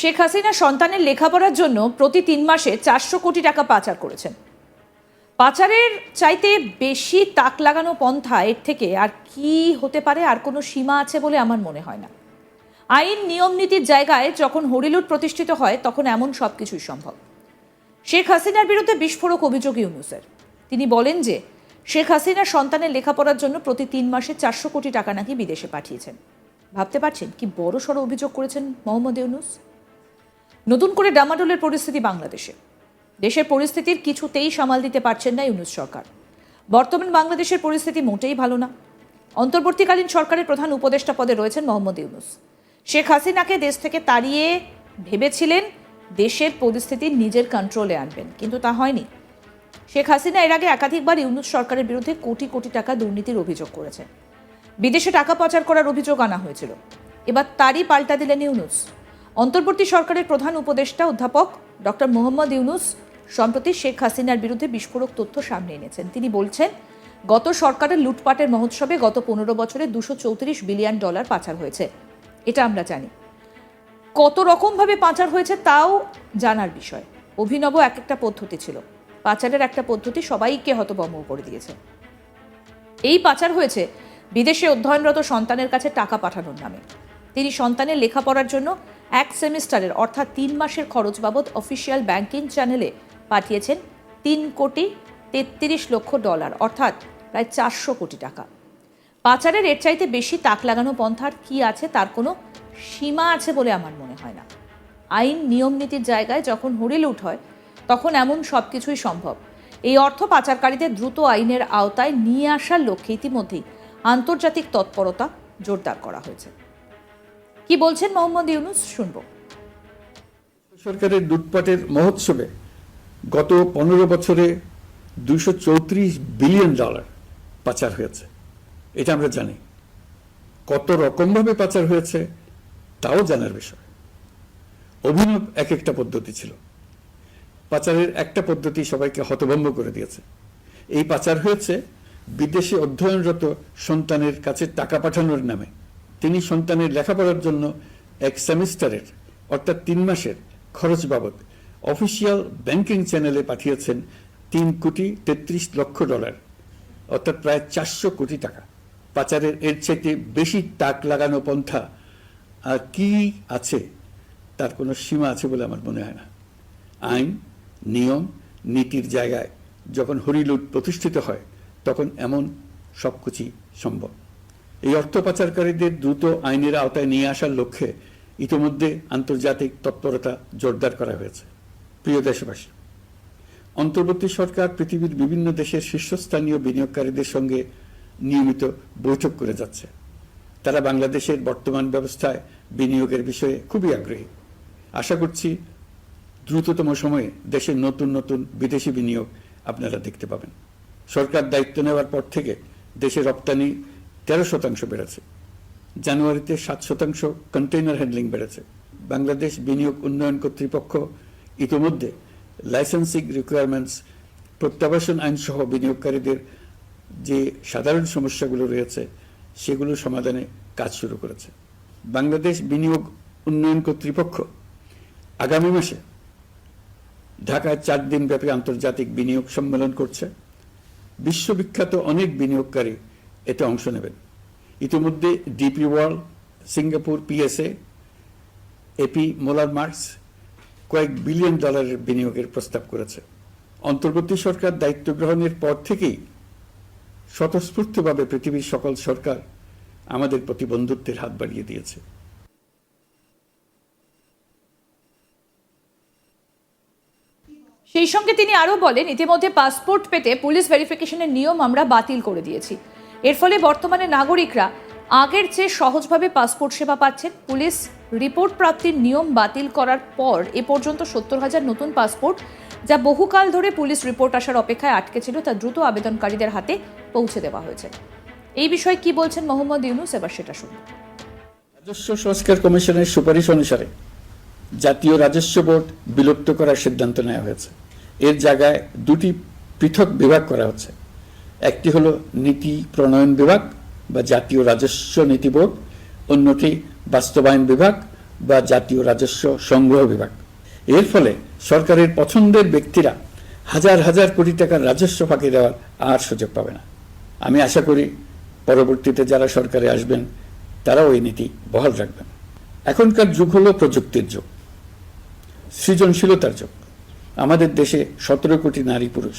শেখ হাসিনা সন্তানের লেখাপড়ার জন্য প্রতি তিন মাসে চারশো কোটি টাকা পাচার করেছেন। পাচারের চাইতে বেশি তাক লাগানো পন্থা এর থেকে আর কি হতে পারে আর কোনো সীমা আছে বলে আমার মনে হয় না। আইন নিয়ম নীতির জায়গায় যখন হরিলুট প্রতিষ্ঠিত হয়, তখন এমন সব কিছুই সম্ভব। শেখ হাসিনার বিরুদ্ধে বিস্ফোরক অভিযোগ ইউনুসের। তিনি বলেন যে, শেখ হাসিনার সন্তানের লেখাপড়ার জন্য প্রতি তিন মাসে চারশো কোটি টাকা নাকি বিদেশে পাঠিয়েছেন। ভাবতে পারছেন কি বড় সড়ো অভিযোগ করেছেন মোহাম্মদ ইউনুস? নতুন করে ডামাডোলের পরিস্থিতি বাংলাদেশে। দেশের পরিস্থিতির কিছুতেই সামাল দিতে পারছেন না ইউনুস সরকার। বর্তমান বাংলাদেশের পরিস্থিতি মোটেই ভালো না। অন্তর্বর্তীকালীন সরকারের প্রধান উপদেষ্টা পদে রয়েছেন মোহাম্মদ ইউনুস। শেখ হাসিনাকে দেশ থেকে তাড়িয়ে ভেবেছিলেন দেশের পরিস্থিতি নিজের কন্ট্রোলে আনবেন, কিন্তু তা হয়নি। শেখ হাসিনা এর আগে একাধিকবার ইউনুস সরকারের বিরুদ্ধে কোটি কোটি টাকা দুর্নীতির অভিযোগ করেছেন। বিদেশে টাকা পাচার করার অভিযোগ আনা হয়েছিল। এবার তারই পাল্টা দিলেন ইউনুস। অন্তর্বর্তী সরকারের প্রধান উপদেষ্টা অধ্যাপক ডক্টর মোহাম্মদ ইউনুস, সম্প্রতি শেখ হাসিনার বিরুদ্ধে বিস্ফোরক তথ্য সামনে এনেছেন। তিনি বলছেন, গত সরকারের লুটপাটের মহোৎসবে গত পনেরো বছরে দুশো চৌত্রিশ বিলিয়ন ডলার পাচার হয়েছে। এটা আমরা জানি। কত রকমভাবে পাচার হয়েছে তাও জানার বিষয়। অভিনব এক একটা পদ্ধতি ছিল। পাচারের একটা পদ্ধতি সবাইকে হতভম্ব করে দিয়েছে। এই পাচার হয়েছে বিদেশে অধ্যয়নরত সন্তানের কাছে টাকা পাঠানোর নামে। তিনি সন্তানের লেখাপড়ার জন্য এক সেমিস্টারের, অর্থাৎ তিন মাসের খরচ বাবদ অফিসিয়াল ব্যাংকিং চ্যানেলে পাঠিয়েছেন তিন কোটি তেত্রিশ লক্ষ ডলার, অর্থাৎ প্রায় চারশো কোটি টাকা। পাচারের এর চাইতে বেশি তাক লাগানো পন্থার কি আছে তার কোনো সীমা আছে বলে আমার মনে হয় না। আইন নিয়ম নীতির জায়গায় যখন হরিলুট হয়, তখন এমন সব কিছুই সম্ভব। এই অর্থ পাচারকারীদের দ্রুত আইনের আওতায় নিয়ে আসার লক্ষ্যে ইতিমধ্যেই আন্তর্জাতিক তৎপরতা জোরদার করা হয়েছে। কি বলছেন মোহাম্মদ ইউনুস? শুনব। সরকারের লুটপাটের মহোৎসবে গত পনেরো বছরে দুশো বিলিয়ন ডলার পাচার হয়েছে। এটা আমরা জানি। কত রকমভাবে পাচার হয়েছে, তাও জানার বিষয়। অভিনব এক একটা পদ্ধতি ছিল। পাচারের একটা পদ্ধতি সবাইকে হতভম্ব করে দিয়েছে। এই পাচার হয়েছে বিদেশে অধ্যয়নরত সন্তানের কাছে টাকা পাঠানোর নামে। তিনি সন্তানের লেখাপড়ার জন্য এক সেমিস্টারের, অর্থাৎ তিন মাসের, খরচ বাবদ অফিসিয়াল ব্যাংকিং চ্যানেলে পাঠিয়েছেন তিন কোটি তেত্রিশ লক্ষ ডলার, অর্থাৎ প্রায় চারশো কোটি টাকা। পাচারের এর চাইতে বেশি তাক লাগানো পন্থা আর কি আছে তার কোনো সীমা আছে বলে আমার মনে হয় না। আইন, নিয়ম, নীতির জায়গায় যখন হরিলুট প্রতিষ্ঠিত হয়, তখন এমন সব কিছুই সম্ভব। এই অর্থ পাচারকারীদের দ্রুত আইনের আওতায় নিয়ে আসার লক্ষ্যে ইতিমধ্যে আন্তর্জাতিক তৎপরতা জোরদার করা হয়েছে। প্রিয় দেশবাসী, অন্তর্বর্তী সরকার পৃথিবীর বিভিন্ন দেশের শীর্ষস্থানীয় বিনিয়োগকারীদের সঙ্গে নিয়মিত বৈঠক করে যাচ্ছে। তারা বাংলাদেশের বর্তমান ব্যবস্থায় বিনিয়োগের বিষয়ে খুবই আগ্রহী। আশা করছি দ্রুততম সময়ে দেশের নতুন নতুন বিদেশি বিনিয়োগ আপনারা দেখতে পাবেন। সরকার দায়িত্ব নেওয়ার পর থেকে দেশে রপ্তানি তেরো শতাংশ বেড়েছে। জানুয়ারিতে সাত শতাংশ কন্টেইনার হ্যান্ডলিং বেড়েছে। বাংলাদেশ বিনিয়োগ উন্নয়ন কর্তৃপক্ষ ইতিমধ্যে লাইসেন্সিং রিকোয়ারমেন্টস প্রত্যাবাসন আইন সহ বিনিয়োগকারীদের যে সাধারণ সমস্যাগুলো রয়েছে, সেগুলো সমাধানে কাজ শুরু করেছে। বাংলাদেশ বিনিয়োগ উন্নয়ন কর্তৃপক্ষ আগামী মাসে ঢাকায় চার দিন ব্যাপী আন্তর্জাতিক বিনিয়োগ সম্মেলন করছে। বিশ্ববিখ্যাত অনেক বিনিয়োগকারী এতে অংশ নেবেন। ইতিমধ্যে DP world, Singapore, PSA AP Moller Maersk কয়েক বিলিয়ন ডলারের বিনিয়োগের প্রস্তাব করেছে। অন্তর্বর্তী সরকার দায়িত্ব গ্রহণের পর থেকেই স্বতঃস্ফূর্তভাবে পৃথিবীর সকল সরকার আমাদের প্রতি বন্ধুত্বের হাত বাড়িয়ে দিয়েছে। সেই সঙ্গে তিনি আরও বলেন, ইতিমধ্যে পাসপোর্ট পেতে পুলিশ ভেরিফিকেশনের নিয়ম আমরা বাতিল করে দিয়েছি। এর ফলে বর্তমানে নাগরিকরা আগের চেয়ে সহজভাবে পাসপোর্ট সেবা পাচ্ছেন। পুলিশ রিপোর্ট প্রাপ্তির নিয়ম বাতিল করার পর এ পর্যন্ত সত্তর হাজার নতুন পাসপোর্ট যা বহুকাল ধরে পুলিশ রিপোর্ট আসার অপেক্ষায় আটকে ছিল তা দ্রুত আবেদনকারীদের হাতে পৌঁছে দেওয়া হয়েছে। এই বিষয়ে কি বলছেন মোহাম্মদ ইউনুস? এবার সেটা শুনুন। রাজস্ব সংস্কার কমিশনের সুপারিশ অনুসারে জাতীয় রাজস্ব বোর্ড বিলুপ্ত করার সিদ্ধান্ত নেওয়া হয়েছে। এর জায়গায় দুটি পৃথক বিভাগ করা হচ্ছে। একটি হলো নীতি প্রণয়ন বিভাগ বা জাতীয় রাজস্ব নীতি বোর্ড, অন্যটি বাস্তবায়ন বিভাগ বা জাতীয় রাজস্ব সংগ্রহ বিভাগ। এর ফলে সরকারের পছন্দের ব্যক্তিরা হাজার হাজার কোটি টাকার রাজস্ব ফাঁকি দেওয়ার আর সুযোগ পাবে না। আমি আশা করি পরবর্তীতে যারা সরকারে আসবেন, তারাও এই নীতি বহাল রাখবেন। এখনকার যুগ হলো প্রযুক্তির যুগ, সৃজনশীলতার যুগ। আমাদের দেশে সতেরো কোটি নারী পুরুষ।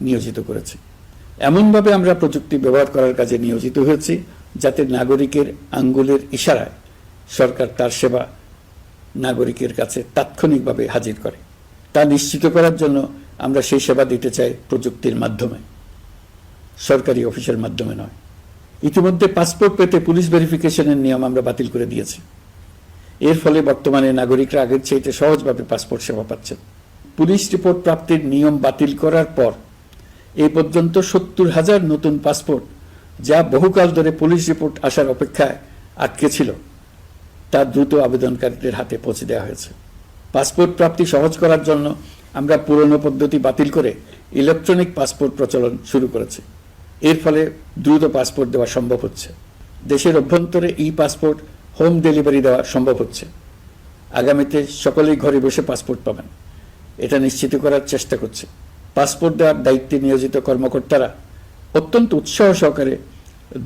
নিয়োজিত করেছি। এমনভাবে আমরা প্রযুক্তি ব্যবহার করার কাজে নিয়োজিত হয়েছি যাতে নাগরিকের আঙ্গুলের ইশারায় সরকার তার সেবা নাগরিকের কাছে তাৎক্ষণিকভাবে হাজির করে। তা নিশ্চিত করার জন্য আমরা সেই সেবা দিতে চাই প্রযুক্তির মাধ্যমে, সরকারি অফিসের মাধ্যমে নয়। ইতিমধ্যে পাসপোর্ট পেতে পুলিশ ভেরিফিকেশনের নিয়ম আমরা বাতিল করে দিয়েছি। এর ফলে বর্তমানে নাগরিকরা আগের চাইতে সহজভাবে পাসপোর্ট সেবা পাচ্ছেন। পুলিশ রিপোর্ট প্রাপ্তির নিয়ম বাতিল করার পর এই পর্যন্ত সত্তর হাজার নতুন পাসপোর্ট, যা বহুকাল ধরে পুলিশ রিপোর্ট আসার অপেক্ষায় আটকে ছিল, তা দ্রুত আবেদনকারীদের হাতে পৌঁছে দেওয়া হয়েছে। পাসপোর্ট প্রাপ্তি সহজ করার জন্য আমরা পুরনো পদ্ধতি বাতিল করে ইলেকট্রনিক পাসপোর্ট প্রচলন শুরু করেছি। এর ফলে দ্রুত পাসপোর্ট দেওয়া সম্ভব হচ্ছে। দেশের অভ্যন্তরে ই পাসপোর্ট হোম ডেলিভারি দেওয়া সম্ভব হচ্ছে। আগামীতে সকলেই ঘরে বসে পাসপোর্ট পাবেন। এটা নিশ্চিত করার চেষ্টা করছে। পাসপোর্ট দেওয়ার দায়িত্বে নিয়োজিত কর্মকর্তারা অত্যন্ত উৎসাহ সহকারে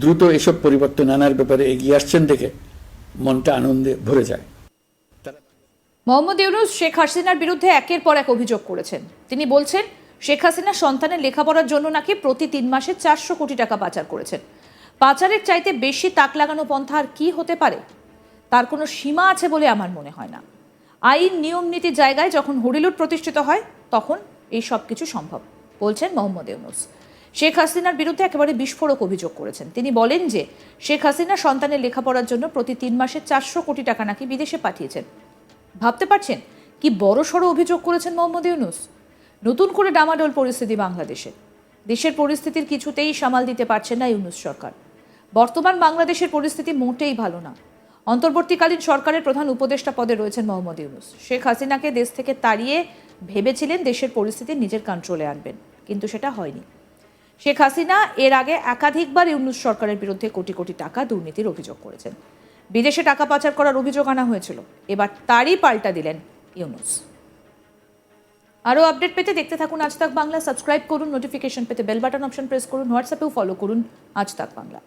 দ্রুত এসব পরিবর্তন আনার ব্যাপারে এগিয়ে আসছেন দেখে মনটা আনন্দে ভরে যায়। মোহাম্মদ ইউনুস শেখ হাসিনার বিরুদ্ধে একের পর এক অভিযোগ করেছেন। তিনি বলছেন, শেখ হাসিনা সন্তানের লেখাপড়ার জন্য নাকি প্রতি তিন মাসে চারশো কোটি টাকা পাচার করেছেন। পাচারের চাইতে বেশি তাক লাগানো পন্থা আর কি হতে পারে? তার কোনো সীমা আছে বলে আমার মনে হয় না। আইন নিয়ম নীতির জায়গায় যখন হরিলুট প্রতিষ্ঠিত হয়, তখন এই সব কিছু সম্ভব, বলছেন মোহাম্মদ ইউনুস। শেখ হাসিনার বিরুদ্ধে একেবারে বিস্ফোরক অভিযোগ করেছেন। তিনি বলেন যে, শেখ হাসিনা সন্তানের লেখাপড়ার জন্য প্রতি তিন মাসে চারশো কোটি টাকা নাকি বিদেশে পাঠিয়েছেন। ভাবতে পারছেন? কি বড় সড়ো অভিযোগ করেছেন মোহাম্মদ ইউনুস? নতুন করে ডামাডোল পরিস্থিতি বাংলাদেশে। দেশের পরিস্থিতির কিছুতেই সামাল দিতে পারছেন না ইউনুস সরকার। বর্তমান বাংলাদেশের পরিস্থিতি মোটেই ভালো না। অন্তর্বর্তীকালীন সরকারের প্রধান উপদেষ্টা পদে রয়েছেন মোহাম্মদ ইউনুস। শেখ হাসিনাকে দেশ থেকে তাড়িয়ে ভেবেছিলেন দেশের পরিস্থিতি নিজের কন্ট্রোলে আনবেন, কিন্তু সেটা হয়নি। শেখ হাসিনা এর আগে একাধিকবার ইউনুস সরকারের বিরুদ্ধে কোটি কোটি টাকা দুর্নীতির অভিযোগ করেছেন। বিদেশে টাকা পাচার করার অভিযোগ আনা হয়েছিল। এবার তারই পাল্টা দিলেন ইউনুস। আরও আপডেট পেতে দেখতে থাকুন আজ তাক বাংলা। সাবস্ক্রাইব করুন, নোটিফিকেশন পেতে বেল বাটন অপশন প্রেস করুন, হোয়াটসঅ্যাপেও ফলো করুন আজ তাক বাংলা।